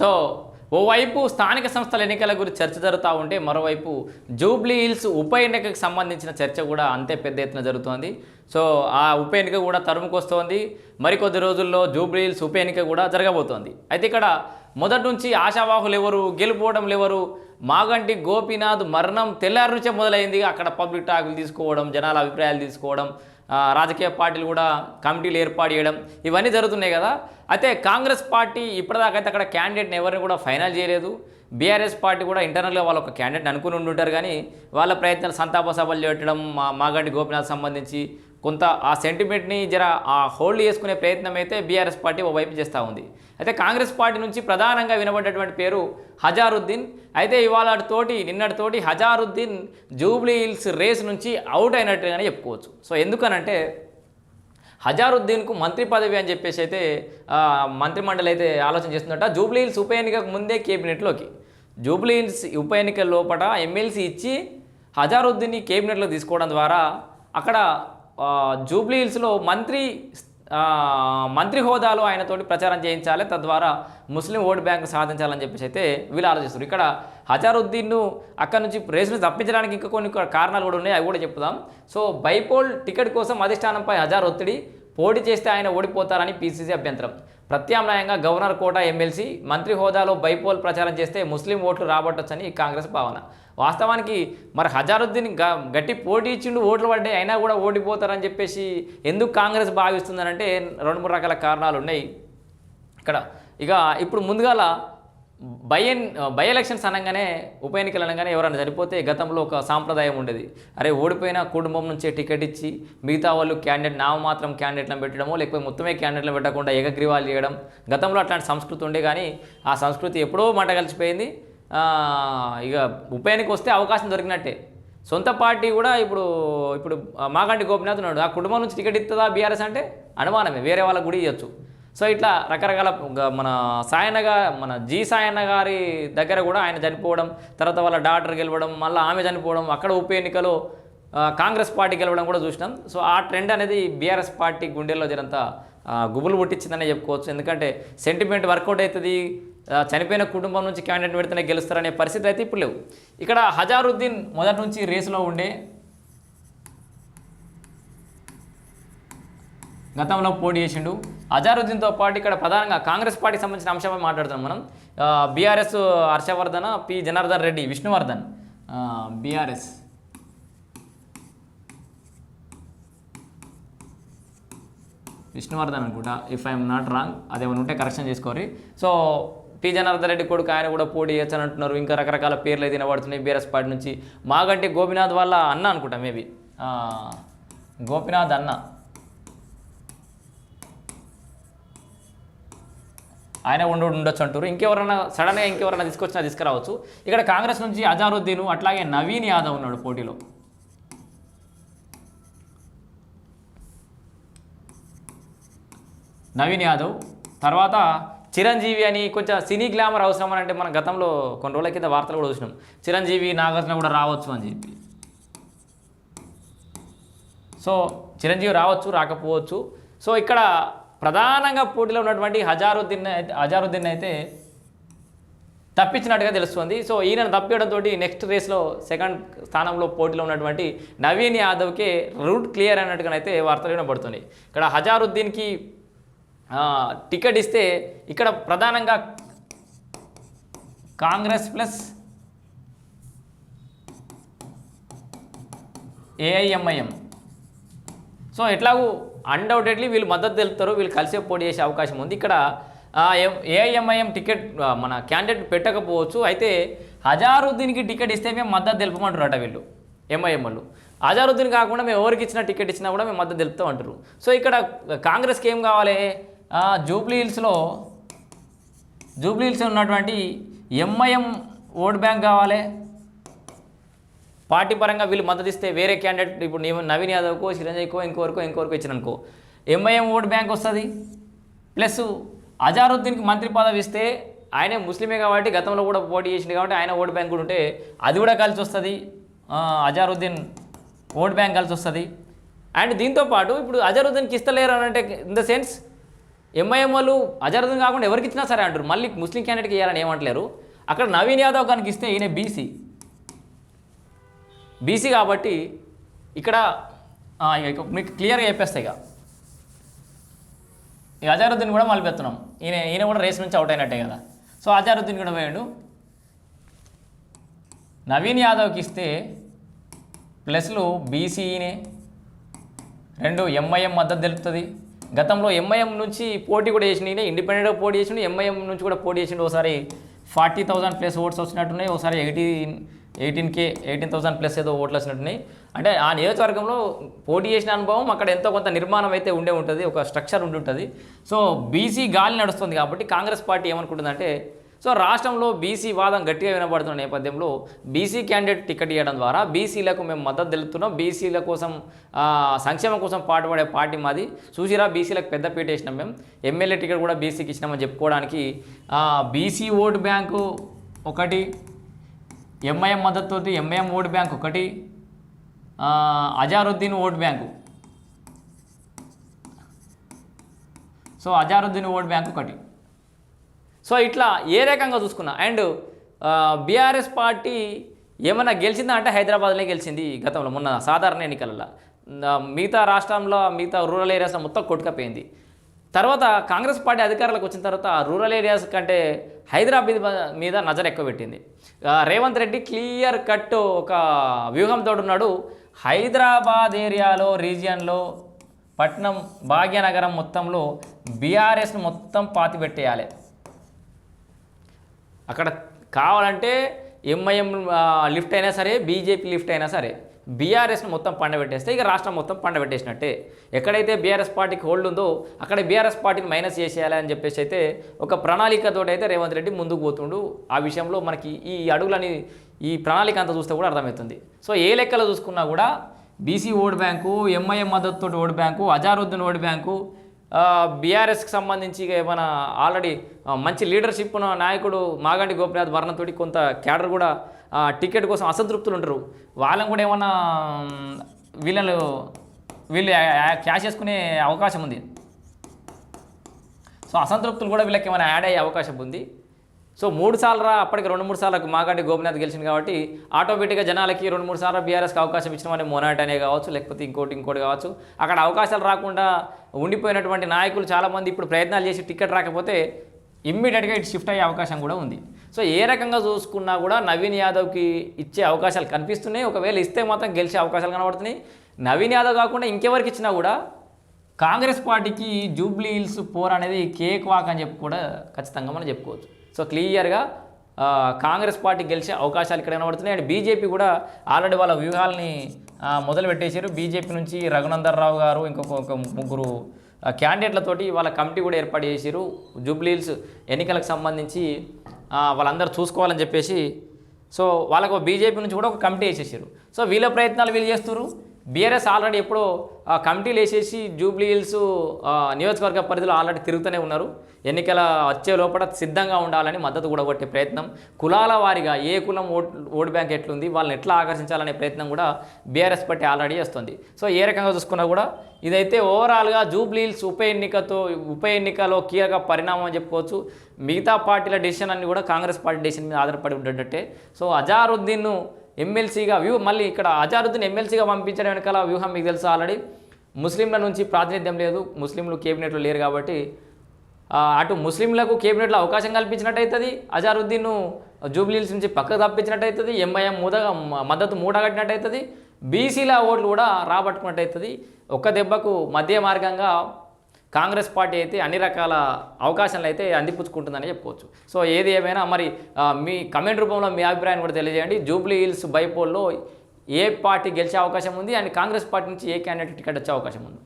So ఓవైపు స్థానిక సంస్థల ఎన్నికల గురించి చర్చ జరుగుతూ ఉంటే మరోవైపు జూబ్లీ హిల్స్ ఉప ఎన్నికకు సంబంధించిన చర్చ కూడా అంతే పెద్ద ఎత్తున జరుగుతోంది. సో ఆ ఉప ఎన్నిక కూడా తరుముకొస్తోంది. మరికొద్ది రోజుల్లో జూబ్లీ హిల్స్ ఉప ఎన్నిక కూడా జరగబోతోంది. అయితే ఇక్కడ మొదటి నుంచి ఆశావాహులు ఎవరు గెలుపోవడం ఎవరు మాగంటి గోపీనాథ్ మరణం తెల్లారి నుంచే మొదలైంది. అక్కడ పబ్లిక్ టాకులు తీసుకోవడం జనాల అభిప్రాయాలు తీసుకోవడం రాజకీయ పార్టీలు కూడా కమిటీలు ఏర్పాటు చేయడం ఇవన్నీ జరుగుతున్నాయి కదా. అయితే కాంగ్రెస్ పార్టీ ఇప్పటిదాకా అయితే అక్కడ క్యాండిడేట్ని ఎవరిని కూడా ఫైనల్ చేయలేదు. బీఆర్ఎస్ పార్టీ కూడా ఇంటర్నల్గా వాళ్ళ ఒక క్యాండిడేట్ అనుకుని ఉండుంటారు కానీ వాళ్ళ ప్రయత్నాలు సంతాప సభలు చేయటం మా మాగంటి గోపినాథ్ సంబంధించి కొంత ఆ సెంటిమెంట్ని జర ఆ హోల్డ్ చేసుకునే ప్రయత్నం అయితే బీఆర్ఎస్ పార్టీ ఓవైపు చేస్తూ ఉంది. అయితే కాంగ్రెస్ పార్టీ నుంచి ప్రధానంగా వినబడ్డటువంటి పేరు హజారుద్దీన్. అయితే ఇవాళ తోటి నిన్నటితోటి హజారుద్దీన్ జూబ్లీ హిల్స్ రేస్ నుంచి అవుట్ అయినట్టుగానే చెప్పుకోవచ్చు. సో ఎందుకనంటే హజారుద్దీన్కు మంత్రి పదవి అని చెప్పేసి అయితే మంత్రిమండలి అయితే ఆలోచన చేస్తుందట జూబ్లీ హిల్స్ ఉప ఎన్నికకు ముందే కేబినెట్లోకి. జూబ్లీ హిల్స్ ఉప ఎన్నికల లోపల ఎమ్మెల్సీ ఇచ్చి హజారుద్దీన్ని కేబినెట్లో తీసుకోవడం ద్వారా అక్కడ జూబ్లీ హిల్స్లో మంత్రి మంత్రి హోదాలో ఆయనతోటి ప్రచారం చేయించాలి. తద్వారా ముస్లిం ఓటు బ్యాంకు సాధించాలని చెప్పేసి అయితే వీళ్ళు ఆలోచిస్తారు ఇక్కడ హజారుద్దీన్ను అక్కడ నుంచి రేసును తప్పించడానికి ఇంకా కొన్ని కారణాలు కూడా ఉన్నాయి. అవి కూడా చెప్తాం సో బైపోల్ టికెట్ కోసం అధిష్టానంపై హజార్ ఒత్తిడి పోటీ చేస్తే ఆయన ఓడిపోతారని పీసీసీ అభ్యంతరం. ప్రత్యామ్నాయంగా గవర్నర్ కోట ఎమ్మెల్సీ మంత్రి హోదాలో బైపోల్ ప్రచారం చేస్తే ముస్లిం ఓట్లు రాబట్టొచ్చని కాంగ్రెస్ భావన. వాస్తవానికి మరి హజారుద్దీన్ గ- గట్టి పోటీ ఇచ్చిండు ఓట్లు పడ్డాయి అయినా కూడా ఓడిపోతారని చెప్పేసి ఎందుకు కాంగ్రెస్ భావిస్తుందనంటే రెండు మూడు రకాల కారణాలు ఉన్నాయి. ఇక్కడ ఇక ఇప్పుడు ముందుగాల బై ఎన్ బై ఎలక్షన్స్ అనగానే ఉప ఎన్నికలు అనగానే ఎవరైనా చనిపోతే గతంలో ఒక సాంప్రదాయం ఉండేది. అరే ఓడిపోయిన కుటుంబం నుంచే టికెట్ ఇచ్చి మిగతా వాళ్ళు క్యాండిడేట్ నామ మాత్రం క్యాండిడేట్లను పెట్టడమో లేకపోతే మొత్తమే క్యాండిడేట్లను పెట్టకుండా ఏకగ్రీవాలు చేయడం గతంలో అట్లాంటి సంస్కృతి ఉండే కానీ ఆ సంస్కృతి ఎప్పుడో మంట కలిసిపోయింది. ఇక ఉప ఎన్నిక వస్తే అవకాశం దొరికినట్టే. సొంత పార్టీ కూడా ఇప్పుడు ఇప్పుడు మాగంటి గోపినాథ్ ఉన్నాడు. ఆ కుటుంబం నుంచి టికెట్ ఇస్తుందా బీఆర్ఎస్ అంటే అనుమానమే. వేరే వాళ్ళకు కూడా ఇవ్వచ్చు సో ఇట్లా రకరకాల మన సాయన్న మన జీ సాయన్న గారి దగ్గర కూడా ఆయన చనిపోవడం తర్వాత వాళ్ళ డాక్టర్ గెలవడం మళ్ళీ ఆమె చనిపోవడం అక్కడ ఉప ఎన్నికలో కాంగ్రెస్ పార్టీ గెలవడం కూడా చూసినాం. సో ఆ ట్రెండ్ అనేది బీఆర్ఎస్ పార్టీ గుండెల్లో జరంత గుబులు పుట్టించిందనే చెప్పుకోవచ్చు. ఎందుకంటే సెంటిమెంట్ వర్కౌట్ అవుతుంది. చనిపోయిన కుటుంబం నుంచి క్యాండిడేట్ పెడితేనే గెలుస్తారనే పరిస్థితి అయితే ఇప్పుడు లేవు. ఇక్కడ హజారుద్దీన్ మొదటి నుంచి రేసులో ఉండే గతంలో పోటీ చేసిండు. అజారుద్దీన్తో పాటు ఇక్కడ ప్రధానంగా కాంగ్రెస్ పార్టీకి సంబంధించిన అంశంపై మాట్లాడుతున్నాం మనం. BRS Harshavardhan P. Janardhan Reddy Vishnuvardhan. BRS. Vishnuvardhan అనుకుంటా ఇఫ్ ఐఎమ్ నాట్ రాంగ్ అదేమైనా ఉంటే కరెక్షన్ చేసుకోరి సో పి జనార్దన్ రెడ్డి కొడుకు ఆయన కూడా పోటీ చేయొచ్చని అంటున్నారు ఇంకా రకరకాల పేర్లు అయితే వినబడుతున్నాయి బీఆర్ఎస్ పార్టీ నుంచి. మాగంటి గోపినాథ్ వాళ్ళ అన్న అనుకుంటా మేబీ. గోపినాథ్ అన్న. ఆయన ఉండు ఉండొచ్చు అంటారు. ఇంకెవరన్నా సడన్గా ఇంకెవరన్నా తీసుకొచ్చినా తీసుకురావచ్చు. ఇక్కడ కాంగ్రెస్ నుంచి అజారుద్దీన్ అట్లాగే నవీన్ యాదవ్ ఉన్నాడు పోటీలో. నవీన్ యాదవ్. తర్వాత చిరంజీవి అని కొంచెం సినీ గ్లామర్ అవసరం అని అంటే మన గతంలో కొన్ని రోజుల కింద వార్తలు కూడా చూసినాం. చిరంజీవి నాగార్జున కూడా రావచ్చు అని చెప్పి. సో చిరంజీవి రావచ్చు రాకపోవచ్చు. సో ఇక్కడ ప్రధానంగా పోటీలో ఉన్నటువంటి హజారుద్దీన్ అయితే హజారుద్దీన్ అయితే తప్పించినట్టుగా తెలుస్తుంది. సో ఈయన తప్పించడంతో నెక్స్ట్ రేస్లో సెకండ్ స్థానంలో పోటీలో ఉన్నటువంటి నవీన్ యాదవ్కే రూట్ క్లియర్ అన్నట్టుగానైతే వార్తలు వినబడుతున్నాయి. ఇక్కడ హజారుద్దీన్కి టికెట్ ఇస్తే ఇక్కడ ప్రధానంగా కాంగ్రెస్ ప్లస్ ఏఐఎంఐఎం. సో ఎట్లాగూ అన్డౌటెడ్లీ వీళ్ళు మద్దతు తెలుపుతారు వీళ్ళు కలిసే పోటీ చేసే అవకాశం ఉంది. ఇక్కడ ఏఐఎంఐఎం టికెట్ మన క్యాండిడేట్ పెట్టకపోవచ్చు. అయితే హజారుద్దీన్కి టికెట్ ఇస్తే మేము మద్దతు తెలుపమంటారట వీళ్ళు ఎంఐఎం హజారుద్దీన్ కాకుండా మేము ఎవరికి ఇచ్చిన టికెట్ ఇచ్చినా కూడా మేము మద్దతు తెలుపుతాం అంటారు సో ఇక్కడ కాంగ్రెస్కి ఏం కావాలి? జూబ్లీ హిల్స్లో జూబ్లీ హిల్స్ ఉన్నటువంటి ఎంఐఎం ఓట్ బ్యాంక్ కావాలి. పార్టీ పరంగా వీళ్ళు మద్దతు ఇస్తే వేరే క్యాండిడేట్ ఇప్పుడు నవీన్ యాదవ్కో చిరంజీవికో ఇంకోరికో ఇంకోరికో ఇచ్చిననుకో ఎంఐఎం ఓట్ బ్యాంక్ వస్తుంది. ప్లస్ అజారుద్దీన్కి మంత్రి పదవి ఇస్తే ఆయనే ముస్లిమే కాబట్టి గతంలో కూడా పోటీ చేసింది కాబట్టి ఆయన ఓట్ బ్యాంక్ కూడా ఉంటే అది కూడా కలిసి వస్తుంది. అజారుద్దీన్ ఓట్ బ్యాంక్ కలిసి వస్తుంది. అండ్ దీంతో పాటు ఇప్పుడు అజారుద్దీన్కి ఇస్తలేరు అని అంటే ఇన్ ద సెన్స్ ఎంఐఎం వాళ్ళు అజరుద్దీన్ కాకుండా ఎవరికి ఇచ్చినా సరే అంటారు. మళ్ళీ ముస్లిం క్యాండిడేట్కి ఇవ్వాలని ఏమంటలేరు అక్కడ నవీన్ యాదవ్ కనుక ఇస్తే ఈయన బీసీ. బీసీ కాబట్టి ఇక్కడ ఇక మీకు క్లియర్గా చెప్పేస్తాయి ఇక. ఈ అజారుద్దీన్ కూడా మళ్ళీ పెడుతున్నాం. ఈయన ఈయన కూడా రేస్ నుంచి అవుట్ అయినట్టే కదా. సో అజారుద్దీన్ కూడా పోయాడు. నవీన్ యాదవ్కి ఇస్తే ప్లస్లు బీసీనే. రెండు ఎంఐఎం మద్దతు తెలుపుతుంది. గతంలో ఎంఐఎం నుంచి పోటీ కూడా చేసిన ఇండిపెండెంట్గా పోటీ చేసిండు ఎంఐఎం నుంచి కూడా పోటీ చేసిండు. ఒకసారి ఫార్టీ థౌసండ్ ప్లస్ ఓట్స్ వచ్చినట్టున్నాయి ఒకసారి eighteen eighteen K eighteen thousand plus ఏదో ఓట్లు వచ్చినట్టున్నాయి. అంటే ఆ నియోజకవర్గంలో పోటీ చేసిన అనుభవం అక్కడ ఎంతో కొంత నిర్మాణం అయితే ఉండే ఉంటుంది ఒక స్ట్రక్చర్ ఉండి ఉంటుంది సో బీసీ గాలి నడుస్తుంది కాబట్టి కాంగ్రెస్ పార్టీ ఏమనుకుంటుందంటే సో రాష్ట్రంలో బీసీ వాదం గట్టిగా వినబడుతున్న నేపథ్యంలో బీసీ క్యాండిడేట్ టికెట్ ఇవ్వడం ద్వారా బీసీలకు మేము మద్దతు తెలుపుతున్నాం. బీసీల కోసం సంక్షేమం కోసం పాటుపడే పార్టీ మాది. చూసిరా బీసీలకు పెద్దపీట వేసినాం మేము. ఎమ్మెల్యే టికెట్ కూడా బీసీకి ఇచ్చినామని చెప్పుకోవడానికి బీసీ ఓటు బ్యాంకు ఒకటి ఎంఐఎం మద్దతుతో ఎంఐఎం ఓటు బ్యాంక్ ఒకటి Azharuddin vote bank. So Azharuddin vote bank ఒకటి. సో ఇట్లా ఏ రకంగా చూసుకున్నా అండ్ బీఆర్ఎస్ పార్టీ ఏమైనా గెలిచిందా అంటే హైదరాబాద్లో గెలిచింది గతంలో మొన్న సాధారణ ఎన్నికలలో మిగతా రాష్ట్రంలో మిగతా రూరల్ ఏరియాస్లో మొత్తం కొట్టుకపోయింది. తర్వాత కాంగ్రెస్ పార్టీ అధికారులకు వచ్చిన తర్వాత ఆ రూరల్ ఏరియాస్ కంటే హైదరాబాద్ మీద నజర్ ఎక్కువ పెట్టింది. రేవంత్ రెడ్డి క్లియర్ కట్ ఒక వ్యూహంతో ఉన్నాడు. హైదరాబాద్ ఏరియాలో రీజియన్లో పట్నం భాగ్యనగరం మొత్తంలో బీఆర్ఎస్ను మొత్తం పాతిపెట్టేయాలి. అక్కడ కావాలంటే ఎంఐఎం లిఫ్ట్ అయినా సరే బీజేపీ లిఫ్ట్ అయినా సరే బీఆర్ఎస్ను మొత్తం పండబెట్టేస్తే ఇక రాష్ట్రం మొత్తం పండబెట్టేసినట్టే. ఎక్కడైతే బీఆర్ఎస్ పార్టీకి హోల్డ్ ఉందో అక్కడ బీఆర్ఎస్ పార్టీని మైనస్ చేసేయాలి అని చెప్పేసి అయితే ఒక ప్రణాళికతో అయితే రేవంత్ రెడ్డి ముందుకు పోతుండు. ఆ విషయంలో మనకి ఈ అడుగులని ఈ ప్రణాళిక అంతా చూస్తే కూడా అర్థమవుతుంది. సో ఏ లెక్కలో చూసుకున్నా కూడా బీసీ ఓటు బ్యాంకు ఎంఐఎం మద్దతుతో vote bank Azharuddin vote bank బీఆర్ఎస్కి సంబంధించి ఏమైనా ఆల్రెడీ మంచి లీడర్షిప్ ఉన్న నాయకుడు మాగంటి గోపినాథ్ వర్ణతోటి కొంత క్యాడర్ కూడా టికెట్ కోసం అసంతృప్తులు ఉంటారు. వాళ్ళని కూడా ఏమైనా వీళ్ళను వీళ్ళు క్యాష్ చేసుకునే అవకాశం ఉంది. సో అసంతృప్తులు కూడా వీళ్ళకి ఏమైనా యాడ్ అయ్యే అవకాశం ఉంది. సో మూడు సార్లు రా అప్పటికి రెండు మూడు సార్లకు మాగంటి గోపినాథ్ గెలిచింది కాబట్టి ఆటోమేటిక్గా జనాలకి రెండు మూడు సార్లు బీఆర్ఎస్కి అవకాశం ఇచ్చినామని మొనాట్ అనే కావచ్చు లేకపోతే ఇంకోటి ఇంకోటి కావచ్చు. అక్కడ అవకాశాలు రాకుండా ఉండిపోయినటువంటి నాయకులు చాలామంది ఇప్పుడు ప్రయత్నాలు చేసి టికెట్ రాకపోతే ఇమ్మీడియట్గా ఇటు షిఫ్ట్ అయ్యే అవకాశం కూడా ఉంది. సో ఏ రకంగా చూసుకున్నా కూడా నవీన్ యాదవ్కి ఇచ్చే అవకాశాలు కనిపిస్తున్నాయి. ఒకవేళ ఇస్తే మాత్రం గెలిచే అవకాశాలు కనబడుతున్నాయి. నవీన్ యాదవ్ కాకుండా ఇంకెవరికి ఇచ్చినా కూడా కాంగ్రెస్ పార్టీకి జూబ్లీ హిల్స్ పోర్ అనేది కేక్ వాక్ అని చెప్పి కూడా ఖచ్చితంగా మనం చెప్పుకోవచ్చు. సో క్లియర్గా కాంగ్రెస్ పార్టీ గెలిచే అవకాశాలు ఇక్కడ కనబడుతున్నాయి. అండ్ బీజేపీ కూడా ఆల్రెడీ వాళ్ళ వ్యూహాలని ఆ, మొదలు పెట్టేశారు బీజేపీ నుంచి రఘునందర్ రావు గారు ఇంకొక ముగ్గురు క్యాండిడేట్లతోటి వాళ్ళ కమిటీ కూడా ఏర్పాటు చేశారు. జూబ్లీ హిల్స్ ఎన్నికలకు సంబంధించి వాళ్ళందరూ చూసుకోవాలని చెప్పేసి సో వాళ్ళకు బీజేపీ నుంచి కూడా ఒక కమిటీ వేసేసారు. సో వీళ్ళ ప్రయత్నాలు వీళ్ళు చేస్తున్నారు బీఆర్ఎస్ ఆల్రెడీ ఎప్పుడో కమిటీలు వేసేసి జూబ్లీ హిల్స్ నియోజకవర్గ పరిధిలో ఆల్రెడీ తిరుగుతూనే ఉన్నారు. ఎన్నికల వచ్చే లోపల సిద్ధంగా ఉండాలని మద్దతు కూడా కొట్టే ప్రయత్నం. కులాల వారిగా ఏ కులం ఓట్ ఓటు బ్యాంక్ ఎట్లుంది వాళ్ళని ఎట్లా ఆకర్షించాలనే ప్రయత్నం కూడా బీఆర్ఎస్ పార్టీ ఆల్రెడీ చేస్తుంది. సో ఏ రకంగా చూసుకున్నా కూడా ఇదైతే ఓవరాల్గా జూబ్లీ హిల్స్ ఉప ఎన్నికతో ఉప ఎన్నికలో కీలక పరిణామం అని చెప్పుకోవచ్చు. మిగతా పార్టీల డెసిషన్ అన్ని కూడా కాంగ్రెస్ పార్టీ డెసిషన్ మీద ఆధారపడి ఉండేటట్టే. సో అజారుద్దీన్ను ఎమ్మెల్సీగా వ్యూ మళ్ళీ ఇక్కడ అజారుద్దీన్ ఎమ్మెల్సీగా పంపించడం వెనకాల వ్యూహం మీకు తెలుసు ఆల్రెడీ? ముస్లింల నుంచి ప్రాతినిధ్యం లేదు. ముస్లింలు కేబినెట్లో లేరు కాబట్టి అటు ముస్లింలకు కేబినెట్లో అవకాశం కల్పించినట్టయితుంది అజారుద్దీన్ను జూబ్లీహిల్స్ నుంచి పక్కకు తప్పించినట్టయితుంది ఎంఐఎం మూద మద్దతు మూడగట్టినట్టయితుంది బీసీల ఓట్లు కూడా రాబట్టుకున్నట్టు అవుతుంది ఒక్క దెబ్బకు మధ్య మార్గంగా కాంగ్రెస్ పార్టీ అయితే అన్ని రకాల అవకాశాలు అయితే అందిపుచ్చుకుంటుందని చెప్పుకోవచ్చు. సో ఏది ఏమైనా మరి మీ కమెంట్ రూపంలో మీ అభిప్రాయం కూడా తెలియజేయండి. జూబ్లీ హిల్స్ బైపోల్లో ఏ పార్టీ గెలిచే అవకాశం ఉంది? అండ్ కాంగ్రెస్ పార్టీ నుంచి ఏ క్యాండిడేట్ టికెట్ వచ్చే అవకాశం ఉంది?